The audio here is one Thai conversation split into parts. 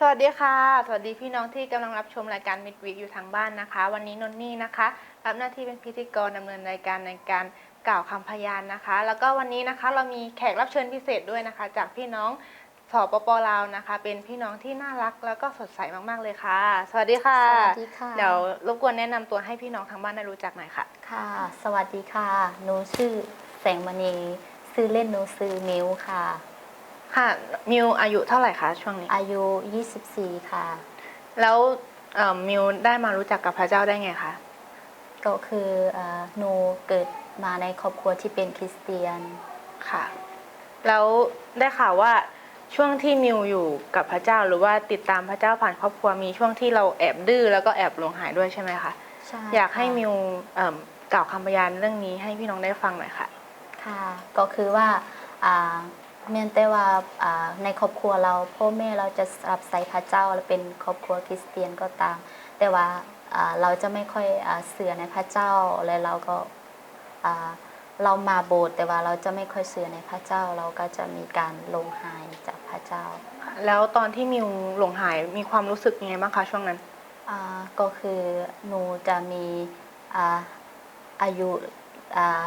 สวัสดีค่ะ สวัสดีพี่น้องที่กำลังรับชมรายการมิดวิกอยู่ทางบ้านนะคะ วันนี้นนนี่นะคะ รับหน้าที่เป็นพิธีกรดำเนินรายการในการกล่าวคำพยานนะคะ แล้วก็วันนี้นะคะเรามีแขกรับเชิญพิเศษด้วยนะคะ จากพี่น้องสปปลาวนะคะ เป็นพี่น้องที่น่ารักแล้วก็สดใสมากๆเลยค่ะ สวัสดีค่ะ สวัสดีค่ะ เดี๋ยวรบกวนแนะนำตัวให้พี่น้องทางบ้านได้รู้จักหน่อยค่ะ ค่ะ สวัสดีค่ะ หนูชื่อแสงมณี ซื้อเล่นหนูซื้อมิวค่ะ ค่ะมิวอายุเท่าไหร่คะช่วงนี้ อายุ 24 ค่ะ แล้วเอ่อมิวได้มารู้จักกับพระเจ้าได้ไงคะก็คือเอ่อหนูเกิดมาในครอบครัวที่เป็นคริสเตียน ค่ะ แล้วได้ข่าวว่าช่วงที่มิวอยู่กับพระเจ้าหรือว่าติดตามพระเจ้าผ่านครอบครัวมีช่วงที่เราแอบดื้อแล้วก็แอบหลงหายด้วยใช่ไหมคะใช่อยากให้ค่ะมิวเอิ่มกล่าวคำพยานเรื่องนี้ให้พี่น้องได้ฟังหน่อยค่ะ ค่ะ ก็คือว่าอ่า เมียนแต่ว่าอ่าในครอบครัวเราพ่อแม่เราจะรับใส่พระเจ้าและเป็นครอบครัวคริสเตียนก็ตาม แต่ว่าอ่าเราจะไม่ค่อยอ่าเสื่อในพระเจ้าและเราก็อ่าเรามาโบสถ์แต่ว่าเราจะไม่ค่อยเสื่อในพระเจ้า เราก็จะมีการลงหายจากพระเจ้าแล้วตอนที่มิวหลงหายมีความรู้สึกยังไงบ้างคะช่วงนั้น อ่าก็คือหนูจะมีอ่าอายุอ่า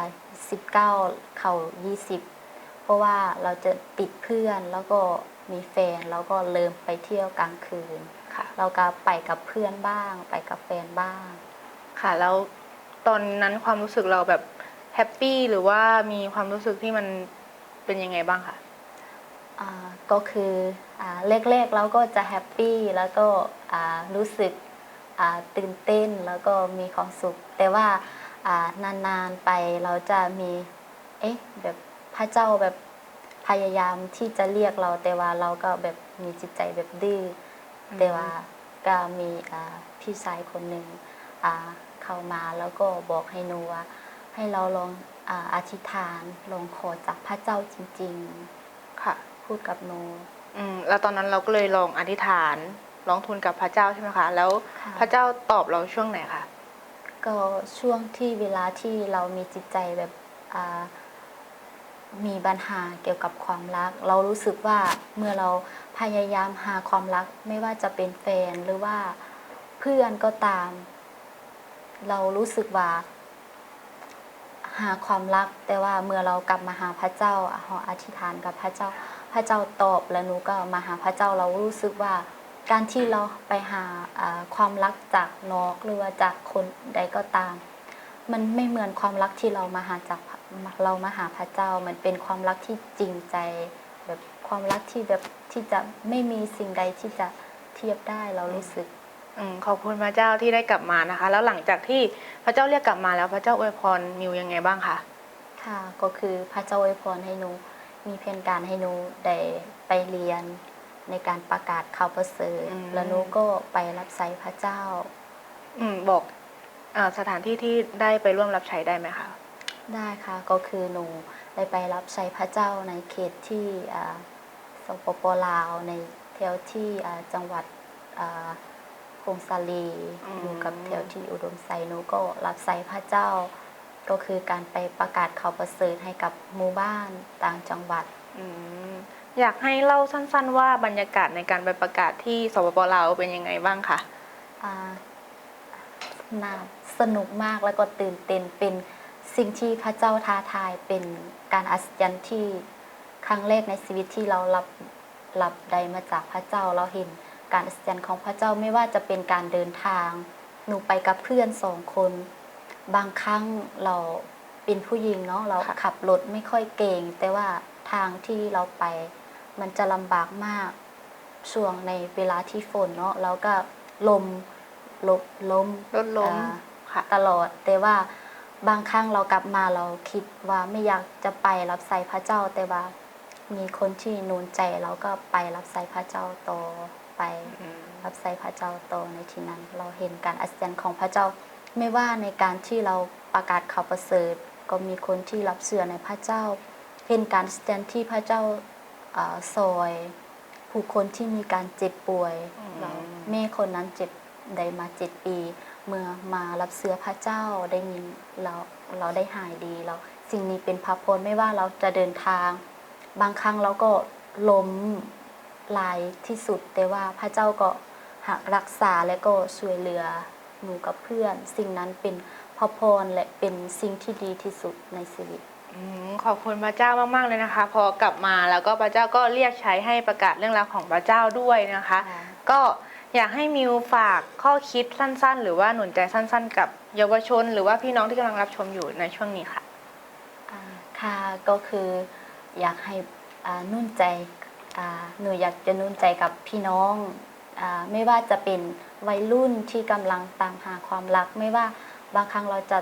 19 เข้า 20 เพราะว่าเราจะติดเพื่อนแล้วก็มีแฟนแล้วก็เริ่มไปเที่ยวกลางคืนค่ะ เราก็ไปกับเพื่อนบ้าง ไปกับแฟนบ้าง ค่ะ แล้วตอนนั้นความรู้สึกเราแบบแฮปปี้หรือว่ามีความรู้สึกที่มันเป็นยังไงบ้างคะอ่าก็คืออ่าแรกๆเราก็จะแฮปปี้แล้วก็อ่ารู้สึกอ่าตื่นเต้นแล้วก็มีความสุข แต่ว่าอ่านานๆไปเราจะมี เอ๊ะแบบ พระเจ้าแบบพยายามที่จะเรียกเรา แต่ว่าเราก็แบบมีจิตใจแบบดื้ออมแต่ว่าก็มีอ่าพี่ชายคนหนึ่งอ่าเข้ามาแล้วก็บอกให้หนูว่าให้เราลองอาอธิษฐานลองขอจากพระเจ้าจริง ๆ ค่ะ พูดกับหนูอืมแล้วตอนนั้นเราก็เลยลองอธิษฐานร้องทูลกับพระเจ้าใช่ไหมคะ แล้วค่ะพระเจ้าตอบเราช่วงไหนคะก็ช่วงที่เวลาที่เรามีจิตใจแบบอ่า มีปัญหาเกี่ยวกับความรัก เรารู้สึกว่าเมื่อเราพยายามหาความรัก ไม่ว่าจะเป็นแฟนหรือว่าเพื่อนก็ตาม เรารู้สึกว่า หาความรัก แต่ว่าเมื่อเรากลับมาหาพระเจ้าหออธิษฐานกับพระเจ้า พระเจ้าตอบแล้วหนูก็มาหาพระเจ้าเรารู้สึกว่า การที่เราไปหาความรักจากนอกหรือว่าจากคนใดก็ตาม มันไม่เหมือนความรักที่เรามาหาจากพ เรามาหาพระเจ้ามันเป็นความรักที่จริงใจ แบบความรักที่แบบที่จะไม่มีสิ่งใดที่จะเทียบได้เรารู้สึกอืมขอบคุณพระเจ้าที่ได้กลับมานะคะ แล้วหลังจากที่พระเจ้าเรียกกลับมาแล้วพระเจ้าอวยพรมิวยังไงบ้างคะค่ะก็คือพระเจ้าอวยพรให้หนูมีเพียงการให้หนูได้ไปเรียนในการประกาศข่าวประเสริฐแล้วหนูก็ไปรับใช้พระเจ้า อืมบอกเอ่อสถานที่ที่ได้ไปร่วมรับใช้ได้ไหมคะ ได้ค่ะก็คือหนูได้ไปรับใช้พระเจ้าในเขตที่อ่าสปปลาวในแถวที่อ่าจังหวัดอ่าพงศาลีอืมอยู่กับแถวที่อุดมไซหนูก็รับใช้พระเจ้า ก็คือการไปประกาศข่าวประเสริฐให้กับหมู่บ้านต่างจังหวัดอืมอยากให้เล่าสั้นๆ ว่าบรรยากาศในการไปประกาศที่สปปลาวเป็นยังไงบ้างคะอ่าน่าสนุกมากแล้วก็ตื่นเต้นเป็น สิ่งที่พระเจ้าท้าทายเป็นการอัศจรรย์ที่ครั้งแรกในชีวิตที่เรารับรับได้มาจากพระเจ้าเราเห็นการอัศจรรย์ของพระเจ้าไม่ว่าจะเป็นการเดินทาง หนูไปกับเพื่อนสองคน บางครั้งเราเป็นผู้หญิงเนาะเราขับรถไม่ค่อยเก่ง แต่ว่าทางที่เราไปมันจะลำบากมากช่วงในเวลาที่ฝนเนาะแล้วก็ลมลมล้มรถล้มอ่าค่ะตลอดแต่ว่า บางครั้งเรากลับมาเราคิดว่าไม่อยากจะไปรับใส่พระเจ้า แต่ว่ามีคนที่หนูนใจเราก็ไปรับใส่พระเจ้าต่อไปอืมรับใส่พระเจ้าต่อในที่นั้น เราเห็นการอัศจรรย์ของพระเจ้า ไม่ว่าในการที่เราประกาศข่าวประเสริฐ ก็มีคนที่รับเสื่อในพระเจ้า เห็นการอัศจรรย์ที่พระเจ้าอ่าซอยผู้คนที่มีการเจ็บป่วยอืมเราแม่คนนั้นเจ็บได้มาเจ็ดปี เมื่อมารับเสื้อพระเจ้าได้ยินเราเราได้หายดีเราสิ่งนี้เป็นพระพรไม่ว่าเราจะเดินทาง บางครั้งเราก็ล้มหลายที่สุด แต่ว่าพระเจ้าก็หักรักษาและก็ช่วยเหลือหนูกับเพื่อน สิ่งนั้นเป็นพระพรและเป็นสิ่งที่ดีที่สุดในชีวิตอืมขอบคุณพระเจ้ามาก ๆ เลยนะคะ พอกลับมาแล้วก็พระเจ้าก็เรียกใช้ให้ประกาศเรื่องราวของพระเจ้าด้วยนะคะค่ะก็ อยากให้มิวฝากข้อคิดสั้น ๆ หรือว่าหนุนใจสั้น ๆ กับเยาวชน หรือว่าพี่น้องที่กำลังรับชมอยู่ในช่วงนี้ค่ะอ่าค่ะก็คืออยากให้อ่านุ่นใจอ่าหนูอยากจะนุ่นใจกับพี่น้องอาไม่ว่าจะเป็นวัยรุ่นที่กำลังตามหาความรัก ไม่ว่าบางครั้งเราจะ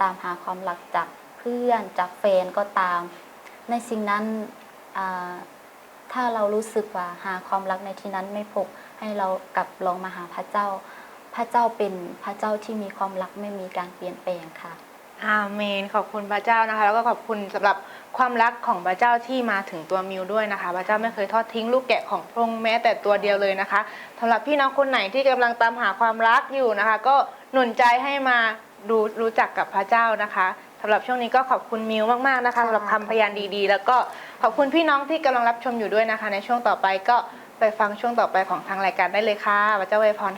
ตามหาความรักจากเพื่อนจากแฟนก็ตาม ในสิ่งนั้น ถ้าเรารู้สึกว่าหาความรักในที่นั้นไม่พบให้เรากลับลองมาหาพระเจ้า พระเจ้าเป็นพระเจ้าที่มีความรักไม่มีการเปลี่ยนแปลงค่ะอาเมนขอบคุณพระเจ้านะคะ แล้วก็ขอบคุณสำหรับความรักของพระเจ้าที่มาถึงตัวมิวด้วยนะคะ พระเจ้าไม่เคยทอดทิ้งลูกแกะของพระองค์แม้แต่ตัวเดียวเลยนะคะสำหรับพี่น้องคนไหนที่กำลังตามหาความรักอยู่นะคะ ก็หนุนใจให้มาดูรู้จักกับพระเจ้านะคะ สำหรับช่วงนี้ก็ขอบคุณมิวมากๆนะคะค่ะสำหรับคำพยานดีๆ แล้วก็ขอบคุณพี่น้องที่กำลังรับชมอยู่ด้วยนะคะ ในช่วงต่อไปก็ไปฟังช่วงต่อไปของทางรายการได้เลยค่ะพระเจ้าอวยพร